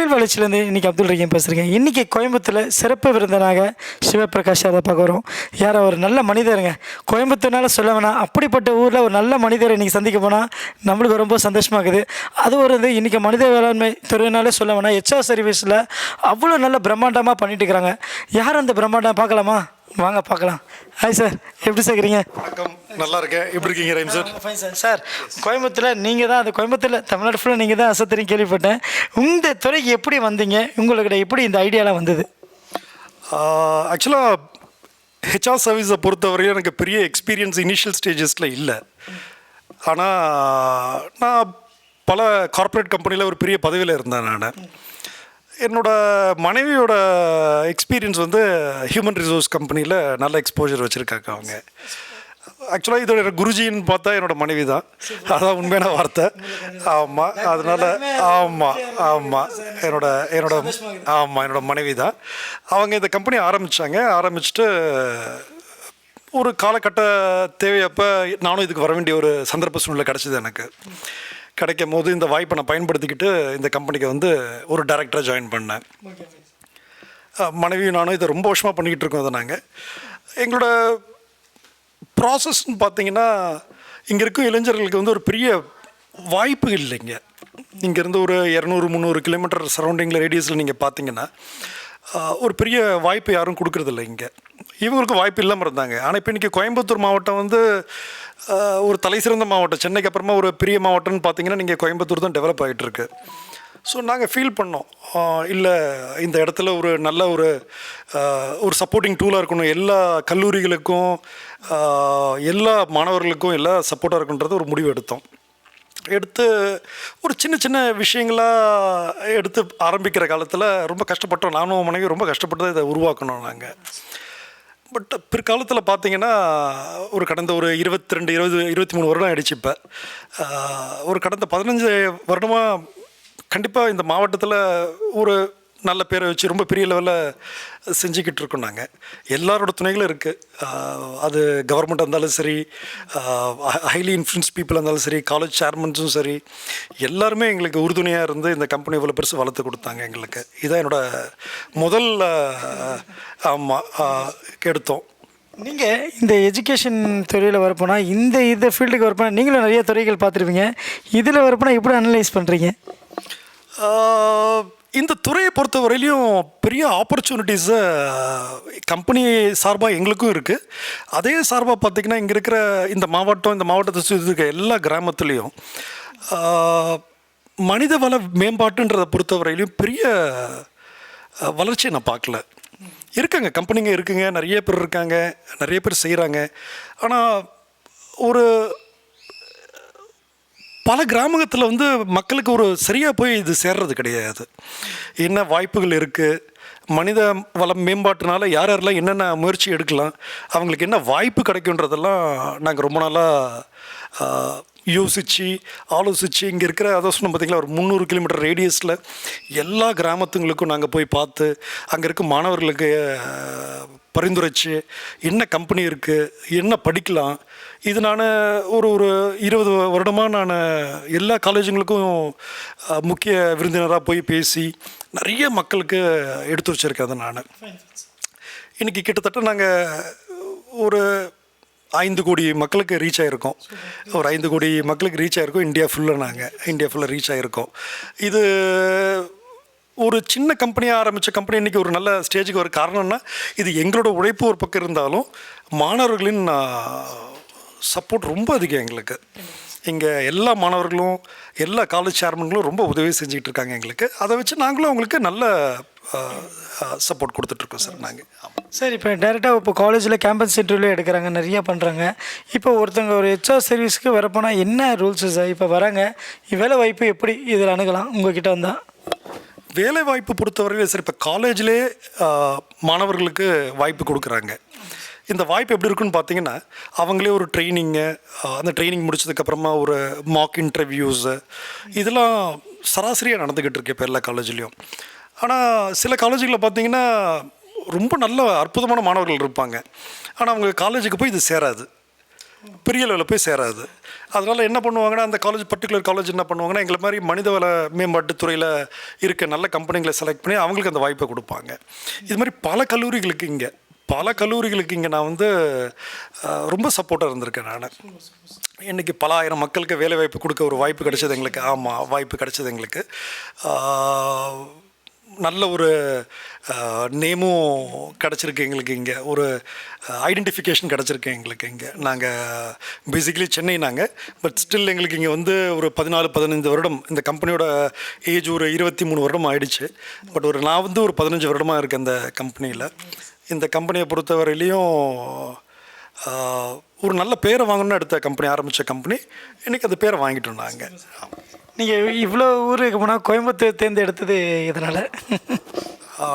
தொழில் வளர்ச்சியிலேருந்து இன்றைக்கி அப்துல் ரஹீம் பேசுகிறேன் இன்றைக்கி கோயம்புத்தூரில் சிறப்பு விருந்தனாக சிவபிரகாஷ் யாதவ் பார்க்குறோம் யார்? ஒரு நல்ல மனிதருங்க. கோயம்புத்தூர்னால சொல்ல வேணாம். அப்படிப்பட்ட ஊரில் ஒரு நல்ல மனிதரை இன்றைக்கி சந்திக்க போனால் நம்மளுக்கு ரொம்ப சந்தோஷமாக இருக்குது. அது ஒரு இது இன்றைக்கி மனித வேளாண்மை துறையினாலே சொல்ல வேணாம். ஹெச்ஆர் சர்வீஸில் அவ்வளோ நல்ல பிரம்மாண்டமாக பண்ணிட்டு இருக்கிறாங்க. யார் அந்த பிரம்மாண்டம் பார்க்கலாமா? வாங்க பார்க்கலாம். ஹாய் சார் எப்படி சார் இருக்கிறீங்க வணக்கம். நல்லா இருக்கேன். எப்படி இருக்கீங்க சார் ஃபைன் சார் சார் கோயம்புத்தூரில் நீங்கள் தான் அந்த கோயம்புத்தூரில் தமிழ்நாடு ஃபுல்லாக நீங்கள் தான் அசத்துறீங்க கேள்விப்பட்டேன். இந்த துறைக்கு எப்படி வந்தீங்க? உங்களுக்கு எப்படி இந்த ஐடியாலாம் வந்தது? ஆக்சுவலாக ஹெச்ஆர் சர்வீஸை பொறுத்தவரையும் எனக்கு பெரிய எக்ஸ்பீரியன்ஸ் இனிஷியல் ஸ்டேஜஸில் இல்லை. ஆனால் நான் பல கார்ப்பரேட் கம்பெனியில் ஒரு பெரிய பதவியில் இருந்தேன் நான். என்னோட மனைவியோட எக்ஸ்பீரியன்ஸ் வந்து ஹியூமன் ரிசோர்ஸ் கம்பெனியில் நல்ல எக்ஸ்போஜர் வச்சுருக்காங்க அவங்க. ஆக்சுவலாக இதோட குருஜின்னு பார்த்தா என்னோட மனைவி தான் அதான் உண்மையான வார்த்தை. ஆமாம் அதனால் ஆமாம் ஆமாம் என்னோட என்னோட ஆமாம் என்னோட மனைவி தான் அவங்க இந்த கம்பெனி ஆரம்பித்தாங்க ஆரம்பிச்சுட்டு ஒரு காலகட்ட தேவையப்போ நானும் இதுக்கு வர வேண்டிய ஒரு சந்தர்ப்ப சூழ்நிலை கிடச்சிது எனக்கு. கிடைக்கும் போது இந்த வாய்ப்பை நான் பயன்படுத்திக்கிட்டு இந்த கம்பெனிக்கு வந்து ஒரு டைரக்டராக ஜாயின் பண்ணேன். மனைவியும் நானும் இதை ரொம்ப வருஷமாக பண்ணிக்கிட்டு இருக்கோம் அதை நாங்கள் எங்களோட ப்ராசஸ்ன்னு பார்த்தீங்கன்னா இங்கே இருக்கும் இளைஞர்களுக்கு வந்து ஒரு பெரிய வாய்ப்பு இல்லைங்க. இங்கேருந்து ஒரு இரநூறு முந்நூறு கிலோமீட்டர் சரௌண்டிங்கில் ரேடியஸில் நீங்கள் பார்த்தீங்கன்னா ஒரு பெரிய வாய்ப்பு யாரும் கொடுக்கறதில்ல இங்கே. இவங்களுக்கு வாய்ப்பு இல்லாமல் இருந்தாங்க. ஆனால் இப்போ இன்றைக்கி கோயம்புத்தூர் மாவட்டம் வந்து ஒரு தலை சிறந்த மாவட்டம். சென்னைக்கு அப்புறமா ஒரு பெரிய மாவட்டம்னு பார்த்தீங்கன்னா நீங்கள் கோயம்புத்தூர் தான் டெவலப் ஆகிட்டு இருக்கு ஸோ நாங்கள் ஃபீல் பண்ணோம் இல்லை இந்த இடத்துல ஒரு நல்ல ஒரு ஒரு சப்போர்ட்டிங் டூலாக இருக்கணும். எல்லா கல்லூரிகளுக்கும் எல்லா மாணவர்களுக்கும் எல்லா சப்போர்ட்டாக இருக்குன்றது ஒரு முடிவு எடுத்தோம். எடுத்து ஒரு சின்ன சின்ன விஷயங்களாக எடுத்து ஆரம்பிக்கிற காலத்தில் ரொம்ப கஷ்டப்பட்டோம். நானும் மனைவி ரொம்ப கஷ்டப்பட்டு தான் இதை உருவாக்கணும் நாங்கள் பட் பிற்காலத்தில் பார்த்தீங்கன்னா ஒரு கடந்த ஒரு இருபத்தி ரெண்டு இருபது இருபத்தி மூணு வருடம் ஆயிடுச்சு இப்போ. ஒரு கடந்த பதினஞ்சு வருடமாக கண்டிப்பாக இந்த மாவட்டத்தில் ஒரு நல்ல பேரை வச்சு ரொம்ப பெரிய லெவலில் செஞ்சுக்கிட்டு இருக்கோம் நாங்கள் எல்லாரோட துணைகளும் இருக்குது அது கவர்மெண்ட் இருந்தாலும் சரி ஹைலி இன்ஃப்ளூன்ஸ் பீப்புள் இருந்தாலும் சரி காலேஜ் சேர்மன்ஸும் சரி எல்லாருமே எங்களுக்கு உறுதுணையாக இருந்து இந்த கம்பெனி இவ்வளோ பெருசு வளர்த்து கொடுத்தாங்க எங்களுக்கு. இதான் என்னோட முதல் ஆமாம் எடுத்தோம். நீங்கள் இந்த எஜுகேஷன் துறையில் வரப்போனா இந்த இந்த ஃபீல்டுக்கு வரப்போனா நீங்களும் நிறைய துறைகள் பார்த்துருப்பீங்க. இதில் வரப்போனா எப்படி அனலைஸ் பண்ணுறீங்க இந்த துறையை பொறுத்த வரையிலையும் பெரிய ஆப்பர்ச்சுனிட்டிஸை கம்பெனி சார்பாக எங்களுக்கும் இருக்குது அதே சார்பாக பார்த்திங்கன்னா இங்கே இருக்கிற இந்த மாவட்டம் இந்த மாவட்டத்தை சுற்றி இருக்க எல்லா கிராமத்துலேயும் மனித வள மேம்பாட்டுன்றதை பொறுத்த வரையிலையும் பெரிய வளர்ச்சியை நான் பார்க்கல. இருக்காங்க கம்பெனிங்க இருக்குங்க நிறைய பேர் இருக்காங்க நிறைய பேர் செய்கிறாங்க ஆனால் ஒரு பல கிராமத்தில் வந்து மக்களுக்கு ஒரு சரியாக போய் இது சேர்றது கிடையாது. என்ன வாய்ப்புகள் இருக்குது மனித வளம் மேம்பாட்டினால யார் யாரெல்லாம் என்னென்ன முயற்சி எடுக்கலாம்? அவங்களுக்கு என்ன வாய்ப்பு கிடைக்குன்றதெல்லாம் நாங்கள் ரொம்ப நாளாக யோசித்து ஆலோசித்து இங்கே இருக்கிற அதை சொன்ன பார்த்தீங்களா ஒரு முந்நூறு கிலோமீட்டர் ரேடியஸில் எல்லா கிராமத்துங்களுக்கும் நாங்கள் போய் பார்த்து அங்கே இருக்க மாணவர்களுக்கு பரிந்துரைச்சு என்ன கம்பெனி இருக்குது என்ன படிக்கலாம் இது நான் ஒரு ஒரு இருபது வருடமாக நான் எல்லா காலேஜுங்களுக்கும் முக்கிய விருந்தினராக போய் பேசி நிறைய மக்களுக்கு எடுத்து வச்சுருக்கேன் அதை நான். இன்றைக்கி கிட்டத்தட்ட நாங்கள் ஒரு ஐந்து கோடி மக்களுக்கு ரீச் ஆகிருக்கோம் ஒரு ஐந்து கோடி மக்களுக்கு ரீச் ஆகிருக்கோம் இந்தியா ஃபுல்லாக நாங்கள் இந்தியா ஃபுல்லாக ரீச் ஆகிருக்கோம் இது ஒரு சின்ன கம்பெனியாக ஆரம்பித்த கம்பெனி இன்றைக்கி ஒரு நல்ல ஸ்டேஜுக்கு ஒரு காரணம்னா இது எங்களோட உழைப்பு ஒரு பக்கம் இருந்தாலும் மாணவர்களின் சப்போர்ட் ரொம்ப அதிகம் எங்களுக்கு. இங்கே எல்லா மாணவர்களும் எல்லா காலேஜ் சேர்மன்களும் ரொம்ப உதவி செஞ்சுக்கிட்டு இருக்காங்க எங்களுக்கு. அதை வச்சு நாங்களும் அவங்களுக்கு நல்ல சப்போர்ட் கொடுத்துட்ருக்கோம் சார் நாங்கள் ஆமாம் சார் இப்போ டேரெக்டாக இப்போ காலேஜில் கேம்பஸ் இன்டர்வியூ எடுக்கிறாங்க நிறைய பண்ணுறாங்க இப்போ ஒருத்தங்க ஒரு ஹெச்ஆர் சர்வீஸ்க்கு வரப்போனா என்ன ரூல்ஸு சார் இப்போ வராங்க. வேலை வாய்ப்பு எப்படி இதில் அணுகலாம்? உங்ககிட்ட வந்தால் வேலை வாய்ப்பு பொறுத்தவரையிலும் சரி இப்போ காலேஜ்லே மாணவர்களுக்கு வாய்ப்பு கொடுக்குறாங்க. இந்த வாய்ப்பு எப்படி இருக்குன்னு பார்த்தீங்கன்னா அவங்களே ஒரு ட்ரைனிங்கு அந்த ட்ரைனிங் முடிச்சதுக்கப்புறமா ஒரு மாக் இன்டர்வியூஸு இதெல்லாம் சராசரியாக நடந்துக்கிட்டு இருக்கு இப்போ எல்லா காலேஜ்லேயும் ஆனால் சில காலேஜுகளில் பார்த்தீங்கன்னா ரொம்ப நல்ல அற்புதமான மாணவர்கள் இருப்பாங்க. ஆனால் அவங்க காலேஜுக்கு போய் இது சேராது. பெரிய லெவலில் போய் சேராது. அதனால் என்ன பண்ணுவாங்கன்னா அந்த காலேஜ் பர்டிகுலர் காலேஜ் என்ன பண்ணுவாங்கன்னா எங்களை மாதிரி மனிதவள மேம்பாட்டு துறையில் இருக்க நல்ல கம்பெனிகளை செலக்ட் பண்ணி அவங்களுக்கு அந்த வாய்ப்பை கொடுப்பாங்க. இது மாதிரி பல கல்லூரிகளுக்கு இங்கே பல கல்லூரிகளுக்கு இங்கே நான் வந்து ரொம்ப சப்போர்ட்டாக இருந்திருக்கேன் நான். இன்றைக்கி பல ஆயிரம் மக்களுக்கு வேலை வாய்ப்பு கொடுக்க ஒரு வாய்ப்பு கிடைச்சது எங்களுக்கு. ஆமாம் வாய்ப்பு கிடைச்சது எங்களுக்கு. நல்ல ஒரு நேமும் கிடச்சிருக்கு எங்களுக்கு இங்கே. ஒரு ஐடென்டிஃபிகேஷன் கிடச்சிருக்கு எங்களுக்கு இங்கே. நாங்கள் பேசிக்கலி சென்னை நாங்கள் பட் ஸ்டில் எங்களுக்கு இங்கே வந்து ஒரு பதினாலு பதினைந்து வருடம் இந்த கம்பெனியோட ஏஜ் ஒரு இருபத்தி மூணு வருடம் ஆயிடுச்சு. பட் ஒரு நான் வந்து ஒரு பதினஞ்சு வருடமாக இருக்கேன் அந்த கம்பெனியில் இந்த கம்பெனியை பொறுத்தவரையிலையும் ஒரு நல்ல பேரை வாங்கணும்னு எடுத்த கம்பெனி ஆரம்பித்த கம்பெனி இன்றைக்கி அந்த பேரை வாங்கிட்டு இருந்தாங்க நீங்கள் இவ்வளோ ஊருக்கு போனால் கோயம்புத்தூர் தேர்ந்தெடுத்தது இதனால்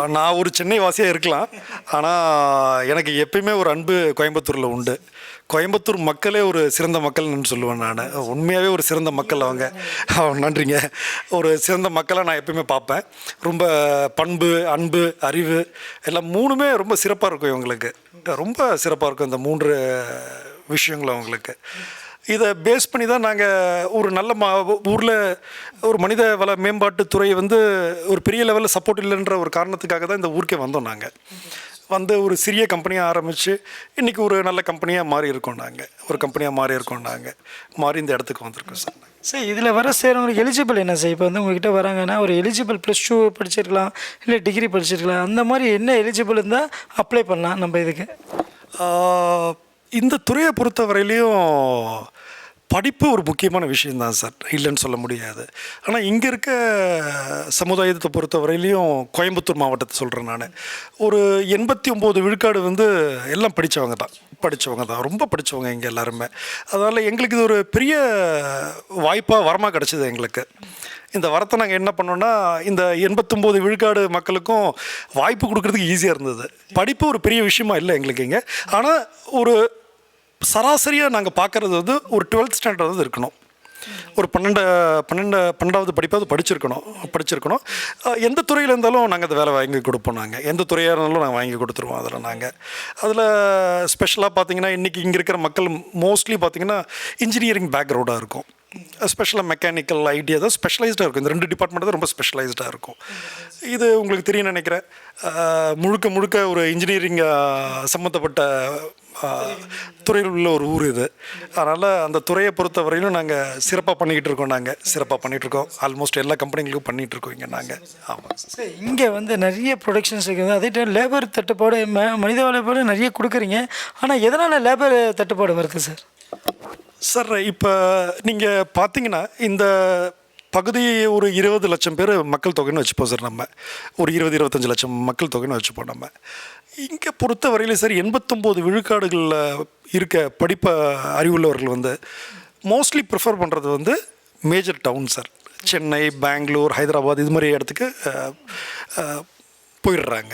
நான் ஒரு சென்னை வாசியாக இருக்கலாம். ஆனால் எனக்கு எப்பயுமே ஒரு அன்பு கோயம்புத்தூரில் உண்டு. கோயம்புத்தூர் மக்களே ஒரு சிறந்த மக்கள்னு சொல்லுவேன் நான். உண்மையாகவே ஒரு சிறந்த மக்கள் அவங்க. நன்றிங்க. ஒரு சிறந்த மக்களை நான் எப்பயுமே பார்ப்பேன். ரொம்ப பண்பு அன்பு அறிவு எல்லாம் மூணுமே ரொம்ப சிறப்பாக இருக்கும் இவங்களுக்கு. ரொம்ப சிறப்பாக இருக்கும் இந்த மூன்று விஷயங்களும் அவங்களுக்கு. இதை பேஸ் பண்ணி தான் நாங்கள் ஒரு நல்ல மா ஊரில் ஒரு மனித வள மேம்பாட்டுத் துறை வந்து ஒரு பெரிய லெவலில் சப்போர்ட் இல்லைன்ற ஒரு காரணத்துக்காக தான் இந்த ஊருக்கே வந்தோம் நாங்கள் வந்து ஒரு சிறிய கம்பெனியாக ஆரம்பித்து இன்றைக்கி ஒரு நல்ல கம்பெனியாக மாறி இருக்கோம் நாங்கள் ஒரு கம்பெனியாக மாறி இருக்கோம் நாங்கள் மாறி இந்த இடத்துக்கு வந்திருக்கோம் சார். சார் இதில் வர சேரவங்களுக்கு எலிஜிபிள் என்ன சார்? இப்போ வந்து உங்ககிட்ட வராங்கன்னா ஒரு எலிஜிபிள் ப்ளஸ் டூ படிச்சிருக்கலாம் இல்லை டிகிரி படிச்சிருக்கலாம் அந்த மாதிரி என்ன எலிஜிபிள் இருந்தால் அப்ளை பண்ணலாம் நம்ம இதுக்கு? இந்த துறையை பொறுத்தவரையிலையும் படிப்பு ஒரு முக்கியமான விஷயந்தான் சார். இல்லைன்னு சொல்ல முடியாது. ஆனால் இங்கே இருக்க சமுதாயத்தை பொறுத்தவரையிலையும் கோயம்புத்தூர் மாவட்டத்தை சொல்கிறேன் நான். ஒரு எண்பத்தி ஒம்பது விழுக்காடு வந்து எல்லாம் படித்தவங்க தான். படித்தவங்க தான். ரொம்ப படித்தவங்க இங்கே எல்லாருமே. அதனால் எங்களுக்கு இது ஒரு பெரிய வாய்ப்பாக வரமாக கிடச்சிது எங்களுக்கு. இந்த வரத்தை நாங்கள் என்ன பண்ணோன்னா இந்த எண்பத்தொம்போது விழுக்காடு மக்களுக்கும் வாய்ப்பு கொடுக்கறதுக்கு ஈஸியாக இருந்தது. படிப்பு ஒரு பெரிய விஷயமா இல்லை எங்களுக்கு இங்கே. ஆனால் ஒரு சராசரியாக நாங்கள் பார்க்குறது வந்து ஒரு டுவெல்த் ஸ்டாண்டர்ட் வந்து இருக்கணும். ஒரு பன்னெண்டு பன்னெண்டு பன்னெண்டாவது படிப்பாவது படிச்சிருக்கணும் படிச்சிருக்கணும். எந்த துறையில் இருந்தாலும் நாங்கள் அந்த வேலை வாங்கி கொடுப்போம் நாங்கள் எந்த துறையாக இருந்தாலும் நாங்கள் வாங்கி கொடுத்துருவோம் அதில் நாங்கள் அதில் ஸ்பெஷலாக பார்த்தீங்கன்னா இன்றைக்கி இங்கே இருக்கிற மக்கள் மோஸ்ட்லி பார்த்தீங்கன்னா இன்ஜினியரிங் பேக்ரவுண்டாக இருக்கும். ஸ்பெஷலாக மெக்கானிக்கல் ஐடியா தான் ஸ்பெஷலைஸ்டாக இருக்கும். இந்த ரெண்டு டிபார்ட்மெண்ட் தான் ரொம்ப ஸ்பெஷலைஸ்டாக இருக்கும். இது உங்களுக்கு தெரியும் நினைக்கிறேன். முழுக்க முழுக்க ஒரு இன்ஜினியரிங் சம்மந்தப்பட்ட துறையில் உள்ள ஒரு ஊர் இது. அதனால் அந்த துறையை பொறுத்த வரையிலும் நாங்கள் சிறப்பாக பண்ணிக்கிட்டு இருக்கோம் நாங்கள் சிறப்பாக பண்ணிகிட்டு இருக்கோம். ஆல்மோஸ்ட் எல்லா கம்பெனிகளுக்கும் பண்ணிகிட்டு இருக்கோம் இங்கே நாங்கள் ஆமாம் சார் இங்கே வந்து நிறைய ப்ரொடக்ஷன்ஸ் இருக்குது அதே டைம் லேபர் தட்டுப்பாடு ம மனித வளப்பாடு நிறைய கொடுக்குறீங்க. ஆனால் எதனால் லேபர் தட்டுப்பாடு வருது சார் சார் இப்போ நீங்கள் பார்த்தீங்கன்னா இந்த பகுதி ஒரு இருபது லட்சம் பேர் மக்கள் தொகைன்னு வச்சுப்போம் சார் நம்ம. ஒரு இருபது இருபத்தஞ்சு லட்சம் மக்கள் தொகைன்னு வச்சுப்போம் நம்ம. இங்கே பொறுத்த வரையில சார் எண்பத்தொம்போது விழுக்காடுகளில் இருக்க படிப்ப அறிவுள்ளவர்கள் வந்து மோஸ்ட்லி ப்ரிஃபர் பண்ணுறது வந்து major town sir. Chennai Bangalore Hyderabad இது மாதிரி இடத்துக்கு போயிடுறாங்க.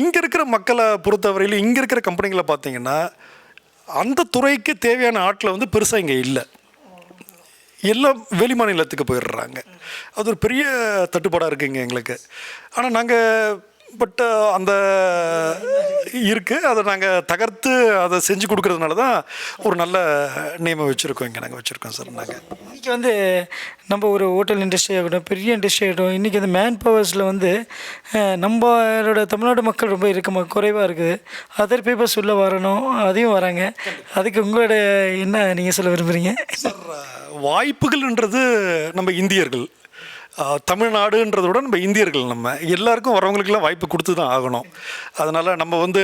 இங்கே இருக்கிற மக்களை பொறுத்தவரையில் இங்கே இருக்கிற கம்பெனிகளை பார்த்தீங்கன்னா அந்த துறைக்கு தேவையான ஆட்களை வந்து பெருசாக இங்கே இல்லை. எல்லாம் வெளி மாநிலத்துக்கு போயிடுறாங்க. அது ஒரு பெரிய தட்டுப்பாடாக இருக்குங்க எங்களுக்கு. ஆனால் நாங்கள் பட் அந்த இருக்குது அதை நாங்கள் தகர்த்து அதை செஞ்சு கொடுக்கறதுனால தான் ஒரு நல்ல நேமை வச்சுருக்கோம் இங்கே நாங்கள் வச்சுருக்கோம் சார் நாங்கள் இன்றைக்கி வந்து நம்ம ஒரு ஹோட்டல் இண்டஸ்ட்ரி ஆகட்டும் பெரிய இண்டஸ்ட்ரி ஆகட்டும் இன்றைக்கி அந்த மேன் பவர்ஸில் வந்து நம்மளோட தமிழ்நாடு மக்கள் ரொம்ப இருக்க குறைவாக இருக்குது. அதர் பீப்புள்ஸ் உள்ளே வரணும் அதையும் வராங்க. அதுக்கு உங்களோட என்ன நீங்கள் சொல்ல விரும்புகிறீங்க சார் வாய்ப்புகள்ன்றது நம்ம இந்தியர்கள். தமிழ்நாடுன்றத விட நம்ம இந்தியர்கள் நம்ம. எல்லாருக்கும் வரவங்களுக்கெல்லாம் வாய்ப்பு கொடுத்து தான் ஆகணும். அதனால் நம்ம வந்து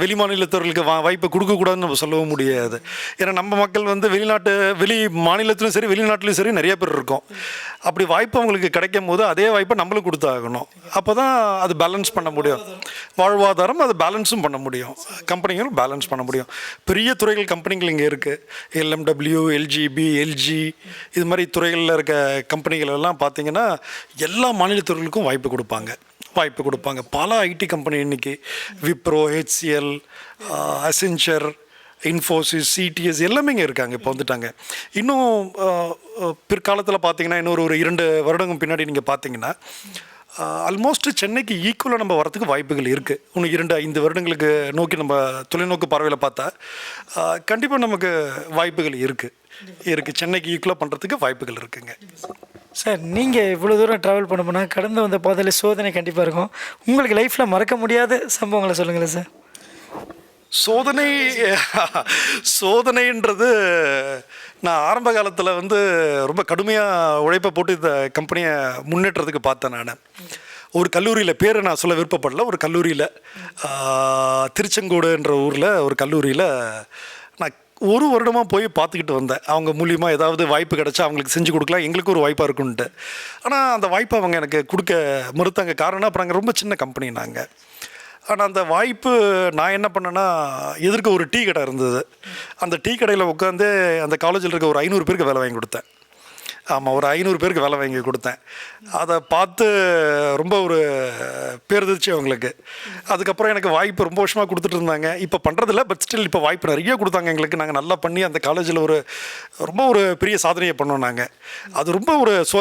வெளி மாநிலத்தவர்களுக்கு வா வாய்ப்பு கொடுக்கக்கூடாதுன்னு நம்ம சொல்லவும் முடியாது. ஏன்னா நம்ம மக்கள் வந்து வெளிநாட்டு வெளி மாநிலத்திலும் சரி வெளிநாட்டிலும் சரி நிறைய பேர் இருக்கும். அப்படி வாய்ப்பு அவங்களுக்கு கிடைக்கும் போது அதே வாய்ப்பை நம்மளுக்கு கொடுத்து ஆகணும். அப்போ தான் அது பேலன்ஸ் பண்ண முடியும். வாழ்வாதாரம் அது பேலன்ஸும் பண்ண முடியும். கம்பெனிகளும் பேலன்ஸ் பண்ண முடியும். பெரிய துறைகள் கம்பெனிகள் இங்கே இருக்குது எல்எம்டபிள்யூ எல்ஜிபி எல்ஜி இது மாதிரி துறைகளில் இருக்க கம்பெனிகள் எல்லாம் பார்த்தீங்கன்னா எல்லா மாநிலத்தவர்களுக்கும் வாய்ப்பு கொடுப்பாங்க. வாய்ப்பு கொடுப்பாங்க. பல ஐடி கம்பெனி இன்னைக்கு Wipro HCL Accenture Infosys CTS எல்லாமே இங்கே இருக்காங்க இப்போ வந்துட்டாங்க. இன்னும் பிற்காலத்தில் பார்த்தீங்கன்னா இன்னொரு ஒரு இரண்டு வருடங்கள் பின்னாடி நீங்கள் பார்த்தீங்கன்னா ஆல்மோஸ்ட் சென்னைக்கு ஈக்குவலாக நம்ம வரத்துக்கு வாய்ப்புகள் இருக்குது இன்னும் இரண்டு ஐந்து வருடங்களுக்கு நோக்கி நம்ம தொலைநோக்கு பார்வையில் பார்த்தா கண்டிப்பாக நமக்கு வாய்ப்புகள் இருக்குது இருக்குது சென்னைக்கு ஈக்குவலாக பண்ணுறதுக்கு வாய்ப்புகள் இருக்குங்க. சார் நீங்கள் இவ்வளோ தூரம் ட்ராவல் பண்ண போனால் கடந்து வந்த பாதையில் சோதனை கண்டிப்பாக இருக்கும். உங்களுக்கு லைஃப்பில் மறக்க முடியாத சம்பவங்களை சொல்லுங்களேன் சார். சோதனை சோதனைன்றது நான் ஆரம்ப காலத்தில் வந்து ரொம்ப கடுமையாக உழைப்பை போட்டு இந்த கம்பெனியை முன்னேற்றத்துக்கு பார்த்தேன் நான். ஒரு கல்லூரியில் பேரை நான் சொல்ல விருப்பப்படல. ஒரு கல்லூரியில் திருச்செங்கோடுன்ற ஊரில் ஒரு கல்லூரியில் ஒரு வருடமாக போய் பார்த்துக்கிட்டு வந்தேன். அவங்க மூலியமாக ஏதாவது வாய்ப்பு கிடைச்சா அவங்களுக்கு செஞ்சு கொடுக்கலாம். எங்களுக்கு ஒரு வாய்ப்பாக இருக்குன்ட்டு ஆனால் அந்த வாய்ப்பை அவங்க எனக்கு கொடுக்க மறுத்தாங்க. காரணம் அப்புறம் அங்கே ரொம்ப சின்ன கம்பெனி நாங்கள் ஆனால் அந்த வாய்ப்பு நான் என்ன பண்ணேன்னா எதிர்க்க ஒரு டீ கடை இருந்தது. அந்த டீ கடையில் உட்காந்து அந்த காலேஜில் இருக்க ஒரு ஐநூறு பேருக்கு வேலை வாங்கி கொடுத்தேன். ஆமாம் ஒரு ஐநூறு பேருக்கு வேலை வாங்கி கொடுத்தேன். அதை பார்த்து ரொம்ப ஒரு பேர்திச்சு அவங்களுக்கு. அதுக்கப்புறம் எனக்கு வாய்ப்பு ரொம்ப வருஷமாக கொடுத்துட்டு இருந்தாங்க. இப்போ பண்ணுறதில்ல பட் ஸ்டில் இப்போ வாய்ப்பு நிறைய கொடுத்தாங்க எங்களுக்கு. நாங்கள் நல்லா பண்ணி அந்த காலேஜில் ஒரு ரொம்ப ஒரு பெரிய சாதனையை பண்ணோம் நாங்கள் அது ரொம்ப ஒரு சோ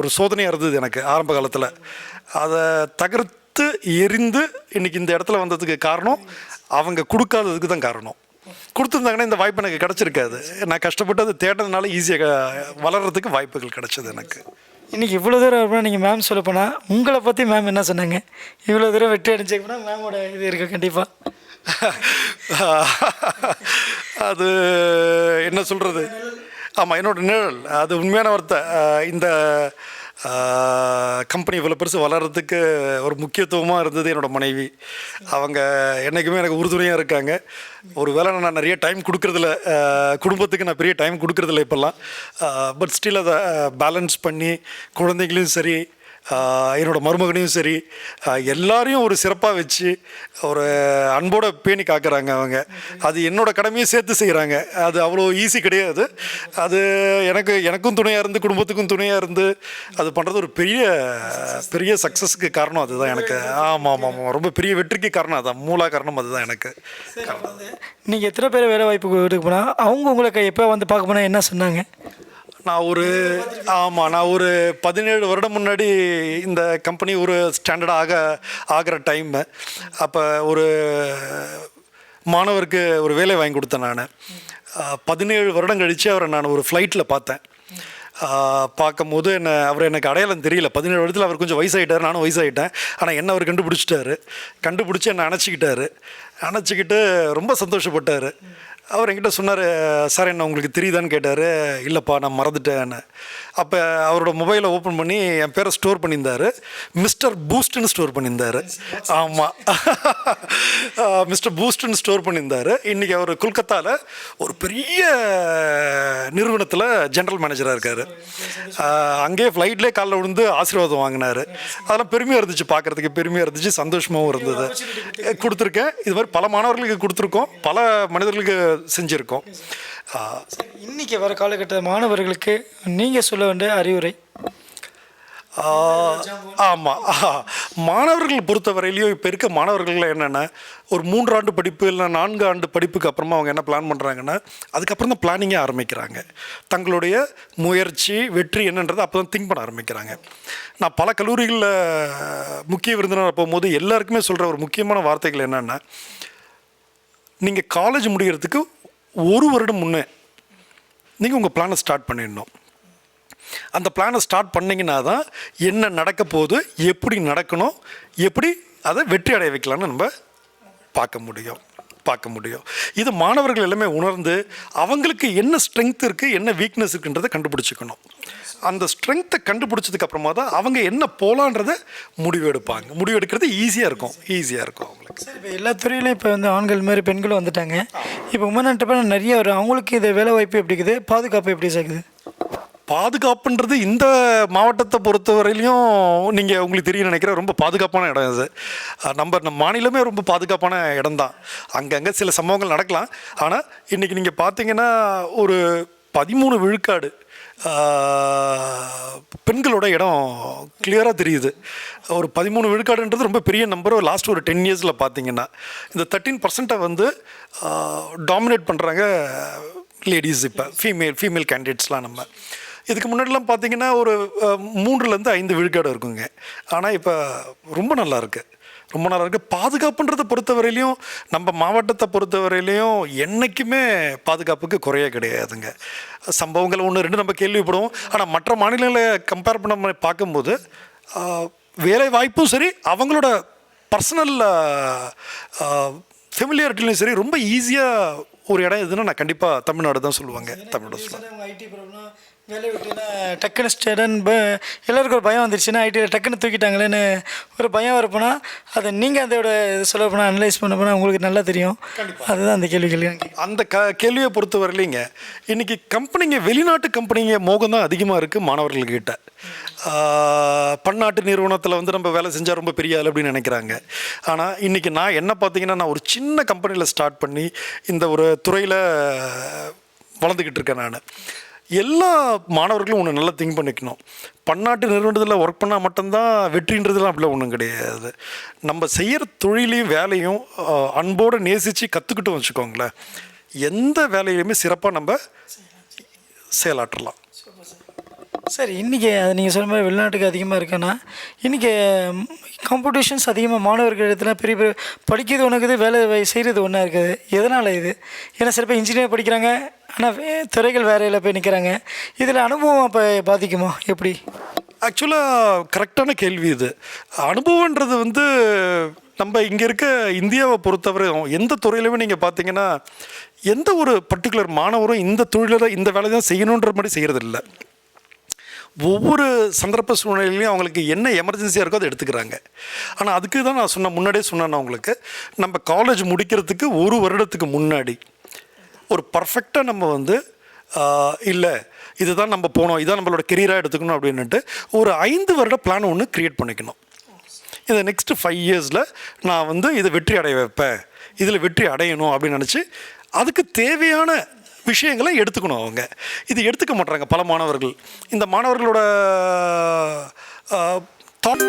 ஒரு சோதனையாக இருந்தது எனக்கு ஆரம்ப காலத்தில். அதை தகர்த்து எரிந்து இன்றைக்கி இந்த இடத்துல வந்ததுக்கு காரணம் அவங்க கொடுக்காததுக்கு தான் காரணம். கொடுத்துருந்தாங்கன்னா இந்த வாய்ப்பு எனக்கு கிடச்சிருக்காது. நான் கஷ்டப்பட்டு அதை தேடுறதுனால ஈஸியாக வளர்கிறதுக்கு வாய்ப்புகள் கிடைச்சது எனக்கு. இன்றைக்கி இவ்வளோ தூரம் அப்படின்னா நீங்கள் மேம் சொல்ல போனால் உங்களை பற்றி மேம் என்ன சொன்னாங்க? இவ்வளோ தூரம் வெற்றி அடிச்சதுக்குன்னா மேமோட இது இருக்குது கண்டிப்பாக அது என்ன சொல்கிறது ஆமாம் என்னோட நிழல். அது உண்மையான வார்த்தை. இந்த கம்பெனி இவ்வளோ பெருசு வளர்கிறதுக்கு ஒரு முக்கியத்துவமாக இருந்தது என்னோட மனைவி. அவங்க என்றைக்குமே எனக்கு உறுதுணையாக இருக்காங்க. ஒரு வேளை நான் நிறைய டைம் கொடுக்குறதில்ல. குடும்பத்துக்கு நான் பெரிய டைம் கொடுக்குறதில்ல இப்போல்லாம். பட் ஸ்டில் அதை பேலன்ஸ் பண்ணி குழந்தைங்களையும் சரி என்னோடய என்னோட மருமகனையும் சரி எல்லாரையும் ஒரு சிறப்பாக வச்சு ஒரு அன்போட பேணி காக்குறாங்க அவங்க. அது என்னோட கடமையும் சேர்த்து செய்கிறாங்க அது அவ்வளோ ஈஸி கிடையாது. அது எனக்கு எனக்கும் துணையாக இருந்து குடும்பத்துக்கும் துணையாக இருந்து அது பண்ணுறது ஒரு பெரிய பெரிய சக்ஸஸ்க்கு காரணம் அதுதான் எனக்கு. ஆமாம் ஆமாம் ஆமாம் ரொம்ப பெரிய வெற்றிக்கு காரணம் அதுதான் மூலா காரணம் அதுதான் எனக்கு. நீங்கள் எத்தனை பேர் வேலை வாய்ப்புக்கு கொடுக்க போனால் அவங்க உங்களுக்கு எப்போ வந்து பார்க்க போனால் என்ன சொன்னாங்க? நான் ஒரு ஆமாம் நான் ஒரு பதினேழு வருடம் முன்னாடி இந்த கம்பெனி ஒரு ஸ்டாண்டர்ட் ஆக ஆகிற டைம் அப்போ ஒரு மாணவருக்கு ஒரு வேலை வாங்கி கொடுத்தேன் நான். பதினேழு வருடம் கழித்து அவரை நான் ஒரு ஃப்ளைட்டில் பார்த்தேன். பார்க்கும்போது என்ன அவர் எனக்கு அடையாளம் தெரியல. பதினேழு வருடத்தில் அவர் கொஞ்சம் வயசாகிட்டார் நானும் வயசாகிட்டேன் ஆனால் என்ன அவர் கண்டுபிடிச்சிட்டாரு? கண்டுபிடிச்சி என்னை அணைச்சிக்கிட்டாரு. அணைச்சிக்கிட்டு ரொம்ப சந்தோஷப்பட்டார். அவர் என்கிட்ட சொன்னார் சார் என்ன உங்களுக்கு தெரியுதான்னு கேட்டார். இல்லைப்பா நான் மறந்துட்டேன்னு. அப்போ அவரோட மொபைலை ஓப்பன் பண்ணி என் பேரை ஸ்டோர் பண்ணியிருந்தார். மிஸ்டர் பூஸ்ட்னு ஸ்டோர் பண்ணியிருந்தார். ஆமாம் மிஸ்டர் பூஸ்ட்னு ஸ்டோர் பண்ணியிருந்தார். இன்றைக்கி அவர் கொல்கத்தாவில் ஒரு பெரிய நிறுவனத்தில் ஜென்ரல் மேனேஜராக இருக்கார். அங்கேயே ஃப்ளைட்லேயே காலைல விழுந்து ஆசீர்வாதம் வாங்கினார். அதெல்லாம் பெருமையாக இருந்துச்சு பார்க்குறதுக்கு பெருமையாக இருந்துச்சு சந்தோஷமாகவும் இருந்தது. கொடுத்துருக்கேன். இது மாதிரி பல மாணவர்களுக்கு கொடுத்துருக்கோம். பல மனிதர்களுக்கு செஞ்சுருக்கோம். ஆஹ் இன்றைக்கி வர காலகட்ட மாணவர்களுக்கு நீங்கள் சொல்ல வேண்டிய அறிவுரை? ஆமாம் மாணவர்கள் பொறுத்தவரையிலையும் இப்போ இருக்க மாணவர்கள் என்னென்னா ஒரு மூன்றாண்டு படிப்பு இல்லை நான்கு ஆண்டு படிப்புக்கு அப்புறமா அவங்க என்ன பிளான் பண்ணுறாங்கன்னா அதுக்கப்புறம் தான் பிளானிங்கே ஆரம்பிக்கிறாங்க. தங்களுடைய முயற்சி வெற்றி என்னன்றதை அப்போ தான் திங்க் பண்ண ஆரம்பிக்கிறாங்க. நான் பல கல்லூரிகளில் முக்கிய விருந்தினர் போகும்போது எல்லாருக்குமே சொல்கிற ஒரு முக்கியமான வார்த்தைகள் என்னென்னா நீங்கள் காலேஜ் முடிகிறதுக்கு ஒரு வருடம் முன்னே நீங்கள் உங்கள் பிளானை ஸ்டார்ட் பண்ணிடணும். அந்த பிளானை ஸ்டார்ட் பண்ணிங்கன்னா தான் என்ன நடக்க போகுது எப்படி நடக்கணும் எப்படி அதை வெற்றி அடைய வைக்கலாம்னு நம்ம பார்க்க முடியும். பார்க்க முடியும். இது மாணவர்கள் எல்லாமே உணர்ந்து அவங்களுக்கு என்ன ஸ்ட்ரென்த் இருக்குது என்ன வீக்னஸ் இருக்குன்றதை கண்டுபிடிச்சிக்கணும். அந்த ஸ்ட்ரென்த்தை கண்டுபிடிச்சதுக்கு அப்புறமா தான் அவங்க என்ன போகலான்றதை முடிவு எடுப்பாங்க. முடிவு எடுக்கிறது ஈஸியாக இருக்கும். ஈஸியாக இருக்கும் அவங்களுக்கு. சார் இப்போ எல்லா துறையிலையும் இப்போ வந்து ஆண்கள் மாதிரி பெண்களும் வந்துட்டாங்க. இப்போ என்டர்பிரனர் நிறைய வரும் அவங்களுக்கு இது வேலை வாய்ப்பு எப்படி இருக்குது? பாதுகாப்பு எப்படி சாக்குது பாதுகாப்புன்றது இந்த மாவட்டத்தை பொறுத்தவரையிலையும் நீங்கள் உங்களுக்கு தெரியும் நினைக்கிறேன் ரொம்ப பாதுகாப்பான இடம் இது. நம்ம நம்ம மாநிலமே ரொம்ப பாதுகாப்பான இடம் தான் அங்கங்கே சில சம்பவங்கள் நடக்கலாம். ஆனால் இன்றைக்கி நீங்கள் பார்த்தீங்கன்னா ஒரு பதிமூணு விழுக்காடு பெண்களோட இடம் கிளியராக தெரியுது. ஒரு பதிமூணு விழுக்காடுன்றது ரொம்ப பெரிய நம்பர் லாஸ்ட் ஒரு டென் இயர்ஸில் பார்த்தீங்கன்னா இந்த தேர்ட்டீன் பர்சன்ட்டை வந்து டாமினேட் பண்ணுறாங்க லேடிஸ் இப்போ ஃபீமேல் ஃபீமேல் கேண்டிடேட்ஸ்லாம் நம்ம. இதுக்கு முன்னாடிலாம் பார்த்தீங்கன்னா ஒரு மூன்றுலேருந்து ஐந்து விழுக்காடு இருக்குங்க. ஆனால் இப்போ ரொம்ப நல்லா இருக்குது ரொம்ப நல்லா இருக்கு. பாதுகாப்புன்றதை பொறுத்தவரையிலையும் நம்ம மாவட்டத்தை பொறுத்தவரையிலையும் என்றைக்குமே பாதுகாப்புக்கு குறைய கிடையாதுங்க. சம்பவங்கள் ஒன்று ரெண்டு நம்ம கேள்விப்படுவோம். ஆனால் மற்ற மாநிலங்களை கம்பேர் பண்ண பார்க்கும்போது வேலை வாய்ப்பும் சரி அவங்களோட பர்சனல் ஃபெமிலியாரிட்டிலையும் சரி ரொம்ப ஈஸியாக ஒரு இடம் எதுன்னா நான் கண்டிப்பாக தமிழ்நாடு தான் சொல்லுவாங்க. தமிழ்நாடு சொல்லுவாங்க. ஐடி ப்ராப்ளம் வேலை விட்டுனா டக்குன்னு ஸ்டடன் எல்லாருக்கும் ஒரு பயம் வந்துருச்சுன்னா ஐடியில் டக்குன்னு தூக்கிட்டாங்களேன்னு ஒரு பயம் வரப்போனா அதை நீங்கள் அதோட இது சொல்ல போனால் அனலைஸ் பண்ண போனால் உங்களுக்கு நல்லா தெரியும். அதுதான் அந்த கேள்விகள் அந்த க கேள்வியை பொறுத்த வரலைங்க. இன்னைக்கு கம்பெனிங்க வெளிநாட்டு கம்பெனிங்க மோகம் தான் அதிகமாக இருக்குது மாணவர்கள்கிட்ட. பன்னாட்டு நிறுவனத்தில் வந்து நம்ம வேலை செஞ்சால் ரொம்ப பெரிய ஆள் அப்படின்னு நினைக்கிறாங்க. ஆனால் இன்றைக்கி நான் என்ன பார்த்தீங்கன்னா நான் ஒரு சின்ன கம்பெனியில் ஸ்டார்ட் பண்ணி இந்த ஒரு துறையில் வளர்ந்துக்கிட்டு இருக்கேன் நான். எல்லா மாணவர்களும் ஒன்று நல்லா திங்க் பண்ணிக்கணும். பன்னாட்டு நிறுவனத்தில் ஒர்க் பண்ணால் மட்டும்தான் வெற்றின்றதுலாம் அப்படிலாம் ஒன்றும் கிடையாது. நம்ம செய்கிற தொழிலையும் வேலையும் அன்போடு நேசித்து கற்றுக்கிட்டோம் வச்சுக்கோங்களேன். எந்த வேலையிலையுமே சிறப்பாக நம்ம செயலாற்றலாம். சரி இன்றைக்கி அது நீங்கள் சொன்ன மாதிரி வெளிநாட்டுக்கு அதிகமாக இருக்குன்னா இன்றைக்கி காம்படிஷன்ஸ் அதிகமாக மாணவர்கள் இடத்துல பெரிய பெரிய படிக்கிறது ஒன்றுக்குது வேலை செய்கிறது ஒன்றா இருக்குது. எதனால் இது? ஏன்னா சில பேர் இன்ஜினியர் படிக்கிறாங்க ஆனால் துறைகள் வேறையில் போய் நிற்கிறாங்க இதில் அனுபவம் அப்போ பாதிக்குமா? எப்படி? ஆக்சுவலாக கரெக்டான கேள்வி இது. அனுபவன்றது வந்து நம்ம இங்கே இருக்க இந்தியாவை பொறுத்தவரை எந்த துறையிலுமே நீங்கள் பார்த்தீங்கன்னா எந்த ஒரு பர்டிகுலர் மாணவரும் இந்த தொழிலில் இந்த வேலை தான் செய்யணுன்ற மாதிரி செய்கிறதில்ல ஒவ்வொரு சந்தர்ப்ப சூழ்நிலையிலையும் அவங்களுக்கு என்ன எமர்ஜென்சியாக இருக்கோ அதை எடுத்துக்கிறாங்க. ஆனால் அதுக்கு தான் நான் சொன்ன முன்னாடியே சொன்னேன் உங்களுக்கு நம்ம காலேஜ் முடிக்கிறதுக்கு ஒரு வருடத்துக்கு முன்னாடி ஒரு பர்ஃபெக்டாக நம்ம வந்து இல்லை இதுதான் நம்ம போனோம் இதான் நம்மளோட கெரியராக எடுத்துக்கணும் அப்படின்னுட்டு ஒரு ஐந்து வருட பிளான் ஒன்று க்ரியேட் பண்ணிக்கணும். இந்த நெக்ஸ்ட்டு ஃபைவ் இயர்ஸில் நான் வந்து இதை வெற்றி அடைய வைப்பேன் இதில் வெற்றி அடையணும் அப்படின்னு நினச்சி அதுக்கு தேவையான விஷயங்களை எடுத்துக்கணும் அவங்க. இது எடுத்துக்க மாட்றாங்க பல மாணவர்கள். இந்த மாணவர்களோட தாட்